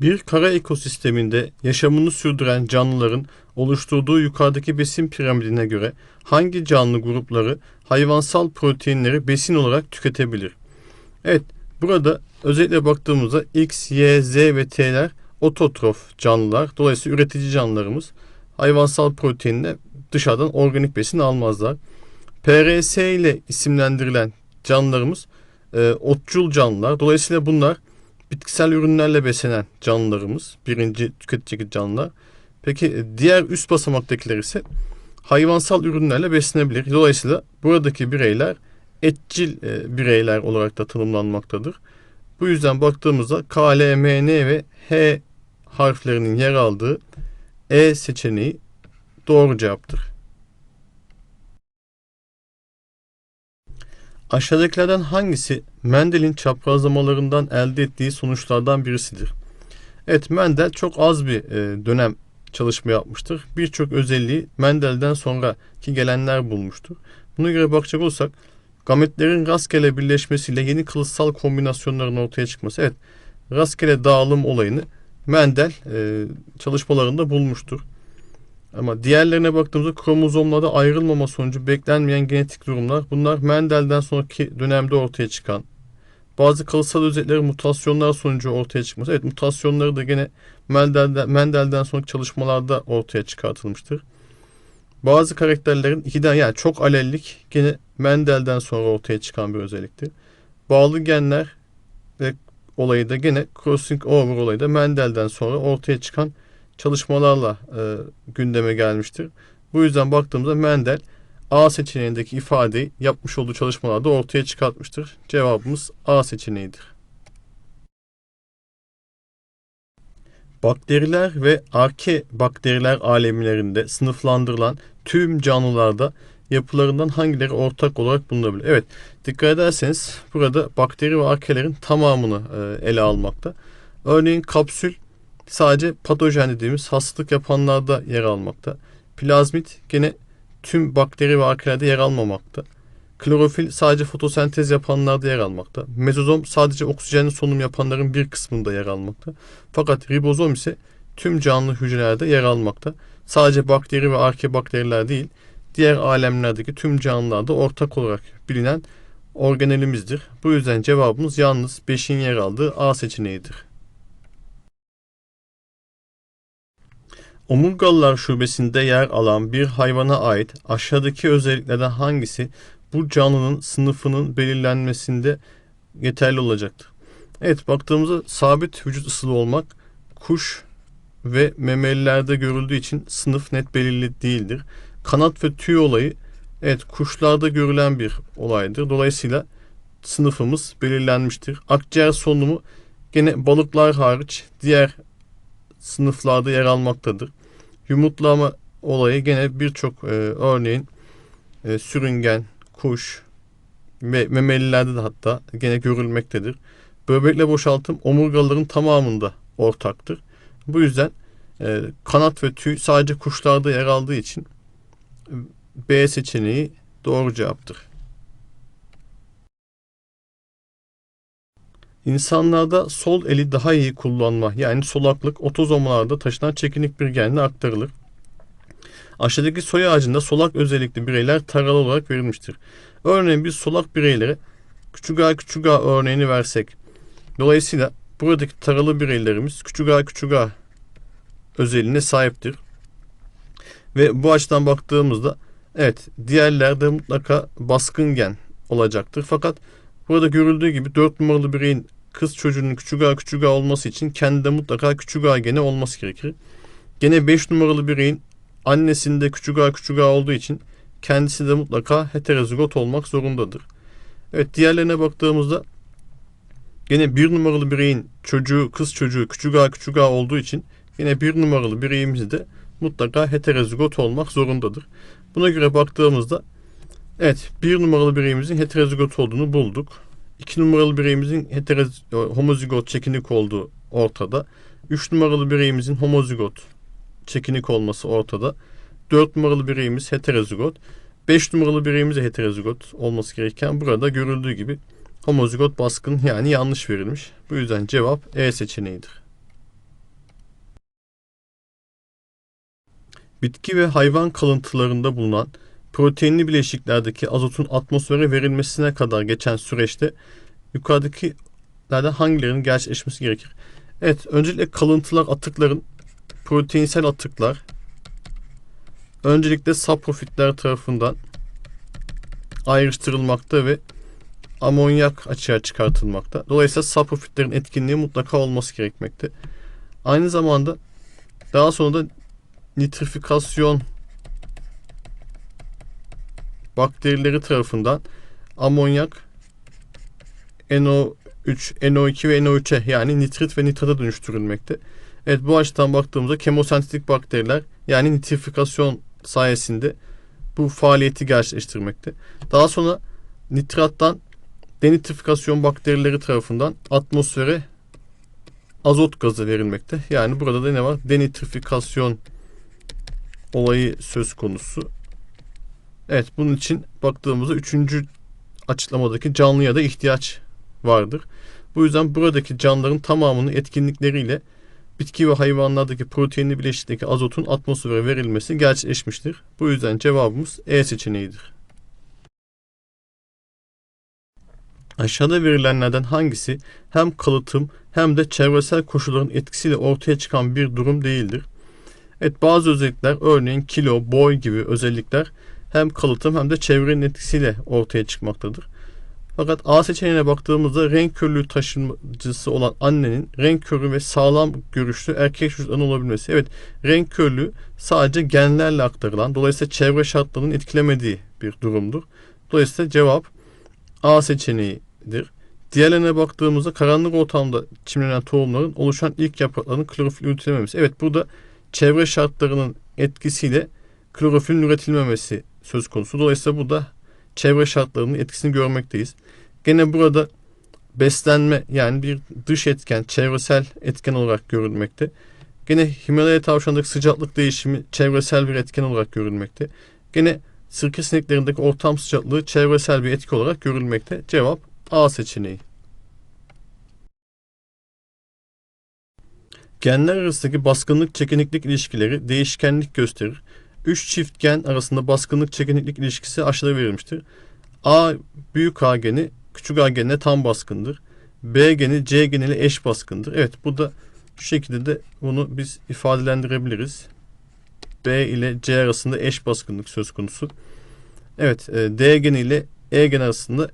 Bir kara ekosisteminde yaşamını sürdüren canlıların oluşturduğu yukarıdaki besin piramidine göre hangi canlı grupları hayvansal proteinleri besin olarak tüketebilir? Evet, burada özellikle baktığımızda X, Y, Z ve T'ler ototrof canlılar. Dolayısıyla üretici canlılarımız hayvansal proteinle dışarıdan organik besin almazlar. PRS ile isimlendirilen canlılarımız e, otçul canlılar. Dolayısıyla bunlar bitkisel ürünlerle beslenen canlılarımız. Birinci tüketici canlılar. Peki e, diğer üst basamaktakiler ise hayvansal ürünlerle beslenebilir. Dolayısıyla buradaki bireyler etçil e, bireyler olarak da tanımlanmaktadır. Bu yüzden baktığımızda K, L, M, N ve H harflerinin yer aldığı E seçeneği doğru cevaptır. Aşağıdakilerden hangisi Mendel'in çaprazlamalarından elde ettiği sonuçlardan birisidir? Evet Mendel çok az bir e, dönem çalışma yapmıştır. Birçok özelliği Mendel'den sonraki gelenler bulmuştur. Buna göre bakacak olursak gametlerin rastgele birleşmesiyle yeni kılıçsal kombinasyonların ortaya çıkması. Evet rastgele dağılım olayını Mendel e, çalışmalarında bulmuştur. Ama diğerlerine baktığımızda kromozomlarda ayrılmama sonucu beklenmeyen genetik durumlar. Bunlar Mendel'den sonraki dönemde ortaya çıkan bazı kalıtsal özelliklerin mutasyonlar sonucu ortaya çıkması. Evet mutasyonları da gene Mendel'den, Mendel'den sonraki çalışmalarda ortaya çıkartılmıştır. Bazı karakterlerin ikiden yani çok alellik gene Mendel'den sonra ortaya çıkan bir özelliktir. Bağlı genler ve olayı da gene crossing over olayı da Mendel'den sonra ortaya çıkan çalışmalarla e, gündeme gelmiştir. Bu yüzden baktığımızda Mendel A seçeneğindeki ifadeyi yapmış olduğu çalışmalarda ortaya çıkartmıştır. Cevabımız A seçeneğidir. Bakteriler ve arke bakteriler alemlerinde sınıflandırılan tüm canlılarda yapılarından hangileri ortak olarak bulunabilir? Evet, dikkat ederseniz burada bakteri ve arkelerin tamamını e, ele almakta. Örneğin kapsül sadece patojen dediğimiz hastalık yapanlarda yer almakta. Plazmit gene tüm bakteri ve arkelerde yer almamakta. Klorofil sadece fotosentez yapanlarda yer almakta. Mezozom sadece oksijenli solunum yapanların bir kısmında yer almakta. Fakat ribozom ise tüm canlı hücrelerde yer almakta. Sadece bakteri ve arke bakteriler değil, diğer alemlerdeki tüm canlılarda ortak olarak bilinen organelimizdir. Bu yüzden cevabımız yalnız 5'in yer aldığı A seçeneğidir. Omurgalılar şubesinde yer alan bir hayvana ait aşağıdaki özelliklerden hangisi bu canlının sınıfının belirlenmesinde yeterli olacaktır? Evet baktığımızda sabit vücut ısılı olmak kuş ve memelilerde görüldüğü için sınıf net belirli değildir. Kanat ve tüy olayı evet kuşlarda görülen bir olaydır. Dolayısıyla sınıfımız belirlenmiştir. Akciğer solunumu gene balıklar hariç diğer sınıflarda yer almaktadır. Yumurtlama olayı gene birçok e, örneğin e, sürüngen, kuş ve memelilerde de hatta gene görülmektedir. Böbrekle boşaltım omurgaların tamamında ortaktır. Bu yüzden e, kanat ve tüy sadece kuşlarda yer aldığı için e, B seçeneği doğru cevaptır. İnsanlarda sol eli daha iyi kullanma yani solaklık otozomlarda taşınan çekinik bir genle aktarılır. Aşağıdaki soy ağacında solak özellikli bireyler taralı olarak verilmiştir. Örneğin biz solak bireylere küçük a küçük a örneğini versek. Dolayısıyla buradaki taralı bireylerimiz küçük a küçük a özelliğine sahiptir. Ve bu açıdan baktığımızda evet diğerlerde mutlaka baskın gen olacaktır. Fakat Burada görüldüğü gibi 4 numaralı bireyin kız çocuğunun küçük a küçük a olması için kendinde mutlaka küçük a gene olması gerekir. Gene 5 numaralı bireyin annesinde küçük a küçük a olduğu için kendisi de mutlaka heterozigot olmak zorundadır. Evet diğerlerine baktığımızda gene 1 numaralı bireyin çocuğu kız çocuğu küçük a küçük a olduğu için yine 1 numaralı bireyimiz de mutlaka heterozigot olmak zorundadır. Buna göre baktığımızda Evet, bir numaralı bireyimizin heterozigot olduğunu bulduk. İki numaralı bireyimizin heteroz, e, homozigot çekinik olduğu ortada. Üç numaralı bireyimizin homozigot çekinik olması ortada. Dört numaralı bireyimiz heterozigot. Beş numaralı bireyimiz heterozigot olması gereken burada görüldüğü gibi homozigot baskın yani yanlış verilmiş. Bu yüzden cevap E seçeneğidir. Bitki ve hayvan kalıntılarında bulunan proteinli bileşiklerdeki azotun atmosfere verilmesine kadar geçen süreçte yukarıdakilerden hangilerinin gerçekleşmesi gerekir? Evet, öncelikle kalıntılar atıkların proteinsel atıklar öncelikle saprofitler tarafından ayrıştırılmakta ve amonyak açığa çıkartılmakta. Dolayısıyla saprofitlerin etkinliği mutlaka olması gerekmekte. Aynı zamanda daha sonra da nitrifikasyon bakterileri tarafından amonyak NO3, NO2 ve NO3'e yani nitrit ve nitrata dönüştürülmekte. Evet bu açıdan baktığımızda kemosentetik bakteriler yani nitrifikasyon sayesinde bu faaliyeti gerçekleştirmekte. Daha sonra nitrattan denitrifikasyon bakterileri tarafından atmosfere azot gazı verilmekte. Yani burada da ne var? Denitrifikasyon olayı söz konusu. Evet bunun için baktığımızda üçüncü açıklamadaki canlıya da ihtiyaç vardır. Bu yüzden buradaki canlıların tamamının etkinlikleriyle bitki ve hayvanlardaki proteinli bileşikteki azotun atmosfere verilmesi gerçekleşmiştir. Bu yüzden cevabımız E seçeneğidir. Aşağıda verilenlerden hangisi hem kalıtım hem de çevresel koşulların etkisiyle ortaya çıkan bir durum değildir? Evet bazı özellikler örneğin kilo, boy gibi özellikler hem kalıtım hem de çevrenin etkisiyle ortaya çıkmaktadır. Fakat A seçeneğine baktığımızda renk körlüğü taşımacısı olan annenin renk körü ve sağlam görüşlü erkek çocukların olabilmesi. Evet renk körlüğü sadece genlerle aktarılan dolayısıyla çevre şartlarının etkilemediği bir durumdur. Dolayısıyla cevap A seçeneğidir. Diğerlerine baktığımızda karanlık ortamda çimlenen tohumların oluşan ilk yaprakların klorofil üretilmemesi. Evet burada çevre şartlarının etkisiyle klorofilin üretilmemesi söz konusu. Dolayısıyla burada çevre şartlarının etkisini görmekteyiz. Gene burada beslenme yani bir dış etken, çevresel etken olarak görülmekte. Gene Himalaya tavşanındaki sıcaklık değişimi çevresel bir etken olarak görülmekte. Gene sirke sineklerindeki ortam sıcaklığı çevresel bir etki olarak görülmekte. Cevap A seçeneği. Genler arasındaki baskınlık çekiniklik ilişkileri değişkenlik gösterir. 3 çift gen arasında baskınlık çekiniklik ilişkisi aşağıda verilmiştir. A büyük A geni küçük A genine tam baskındır. B geni C geniyle eş baskındır. Evet bu da şu şekilde de bunu biz ifadelendirebiliriz. B ile C arasında eş baskınlık söz konusu. Evet e, D geni ile E geni arasında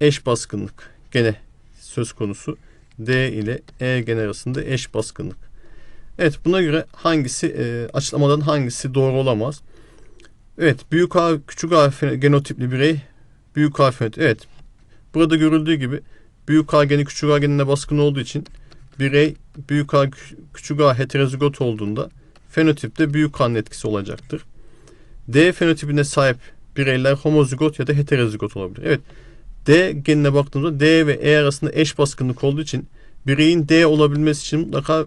eş baskınlık gene söz konusu. D ile E geni arasında eş baskınlık. Evet buna göre hangisi e, açıklamadan hangisi doğru olamaz? Evet büyük A küçük A genotipli birey büyük fenotip. Evet burada görüldüğü gibi büyük A geni küçük A genine baskın olduğu için birey büyük A küçük A heterozigot olduğunda fenotipte büyük A'nın etkisi olacaktır. D fenotipine sahip bireyler homozigot ya da heterozigot olabilir. Evet D genine baktığımızda D ve E arasında eş baskınlık olduğu için bireyin D olabilmesi için mutlaka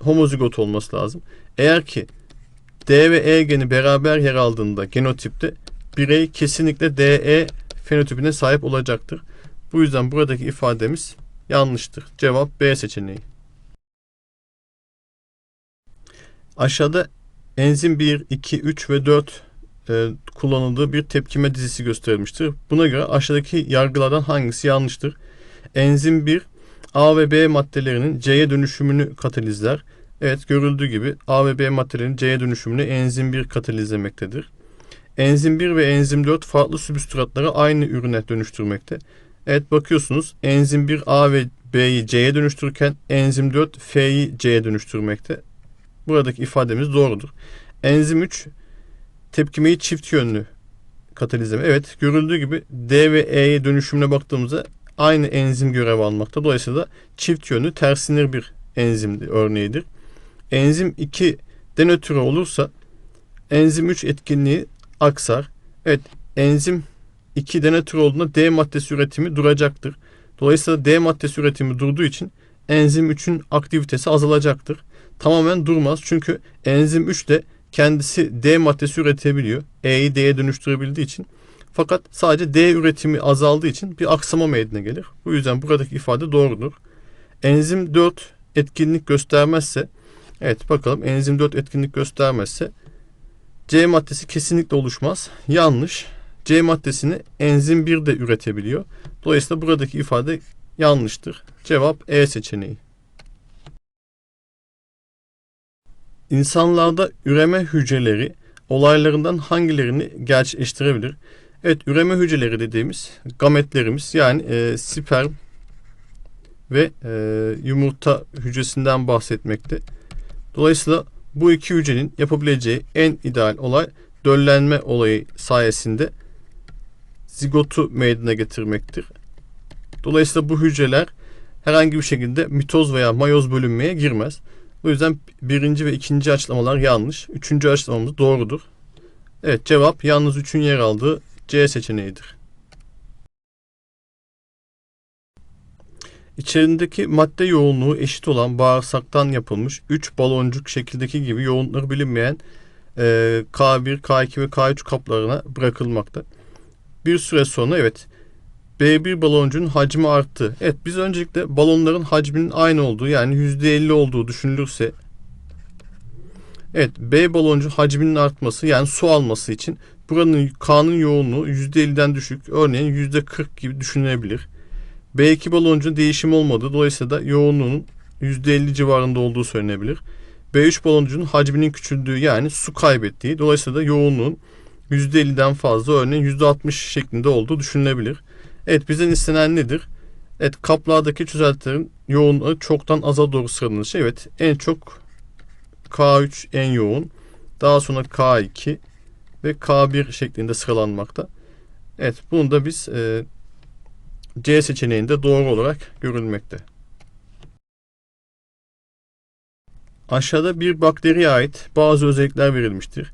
homozigot olması lazım. Eğer ki D ve E geni beraber yer aldığında genotipte birey kesinlikle DE fenotipine sahip olacaktır. Bu yüzden buradaki ifademiz yanlıştır. Cevap B seçeneği. Aşağıda enzim 1, 2, 3 ve 4 e, kullanıldığı bir tepkime dizisi gösterilmiştir. Buna göre aşağıdaki yargılardan hangisi yanlıştır? Enzim 1 A ve B maddelerinin C'ye dönüşümünü katalizler. Evet görüldüğü gibi A ve B maddelerinin C'ye dönüşümünü enzim 1 katalizlemektedir. Enzim 1 ve enzim 4 farklı substratları aynı ürüne dönüştürmekte. Evet bakıyorsunuz enzim 1 A ve B'yi C'ye dönüştürürken enzim 4 F'yi C'ye dönüştürmekte. Buradaki ifademiz doğrudur. Enzim 3 tepkimeyi çift yönlü katalizleme. Evet görüldüğü gibi D ve E'ye dönüşümüne baktığımızda aynı enzim görev almakta. Dolayısıyla çift yönlü tersinir bir enzim örneğidir. Enzim 2 denatüre olursa enzim 3 etkinliği aksar. Evet enzim 2 denatüre olduğunda D maddesi üretimi duracaktır. Dolayısıyla D maddesi üretimi durduğu için enzim 3'ün aktivitesi azalacaktır. Tamamen durmaz çünkü enzim 3 de kendisi D maddesi üretebiliyor. E'yi D'ye dönüştürebildiği için. Fakat sadece D üretimi azaldığı için bir aksama meydana gelir. Bu yüzden buradaki ifade doğrudur. Enzim 4 etkinlik göstermezse evet bakalım enzim 4 etkinlik göstermezse C maddesi kesinlikle oluşmaz. Yanlış. C maddesini enzim 1 de üretebiliyor. Dolayısıyla buradaki ifade yanlıştır. Cevap E seçeneği. İnsanlarda üreme hücreleri olaylarından hangilerini gerçekleştirebilir? Evet, üreme hücreleri dediğimiz gametlerimiz yani e, sperm ve e, yumurta hücresinden bahsetmekte. Dolayısıyla bu iki hücrenin yapabileceği en ideal olay döllenme olayı sayesinde zigotu meydana getirmektir. Dolayısıyla bu hücreler herhangi bir şekilde mitoz veya mayoz bölünmeye girmez. O yüzden birinci ve ikinci açıklamalar yanlış. Üçüncü açıklamamız doğrudur. Evet cevap yalnız üçün yer aldığı C seçeneğidir. İçerindeki madde yoğunluğu eşit olan bağırsaktan yapılmış 3 baloncuk şekildeki gibi yoğunlukları bilinmeyen e, K1, K2 ve K3 kaplarına bırakılmakta. Bir süre sonra evet B1 baloncuğun hacmi arttı. Evet biz öncelikle balonların hacminin aynı olduğu yani %50 olduğu düşünülürse Evet B baloncuğun hacminin artması yani su alması için buranın K'nın yoğunluğu %50'den düşük örneğin %40 gibi düşünülebilir. B2 baloncuğun değişim olmadığı dolayısıyla da yoğunluğunun %50 civarında olduğu söylenebilir. B3 baloncuğun hacminin küçüldüğü yani su kaybettiği dolayısıyla da yoğunluğun %50'den fazla örneğin %60 şeklinde olduğu düşünülebilir. Evet bizden istenen nedir? Evet kaplardaki çözeltilerin yoğunluğu çoktan aza doğru sıralanır. Evet en çok K3 en yoğun. Daha sonra K2 ve K1 şeklinde sıralanmakta. Evet bunu da biz e, C seçeneğinde doğru olarak görülmekte. Aşağıda bir bakteriye ait bazı özellikler verilmiştir.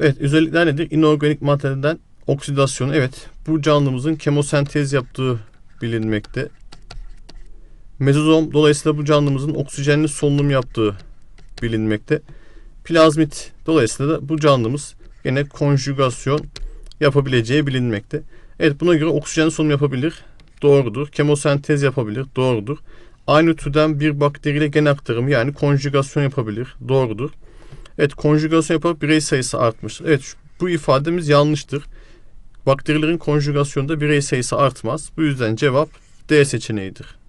Evet özellikler nedir? İnorganik maddeden oksidasyon. Evet bu canlımızın kemosentez yaptığı bilinmekte. Mezozom dolayısıyla bu canlımızın oksijenli solunum yaptığı bilinmekte. Plazmit dolayısıyla da bu canlımız yine konjugasyon yapabileceği bilinmekte. Evet buna göre oksijenli solunum yapabilir. Doğrudur. Kemosentez yapabilir. Doğrudur. Aynı türden bir bakteriyle gen aktarımı yani konjugasyon yapabilir. Doğrudur. Evet konjugasyon yapıp birey sayısı artmış. Evet bu ifademiz yanlıştır. Bakterilerin konjugasyonunda birey sayısı artmaz. Bu yüzden cevap D seçeneğidir.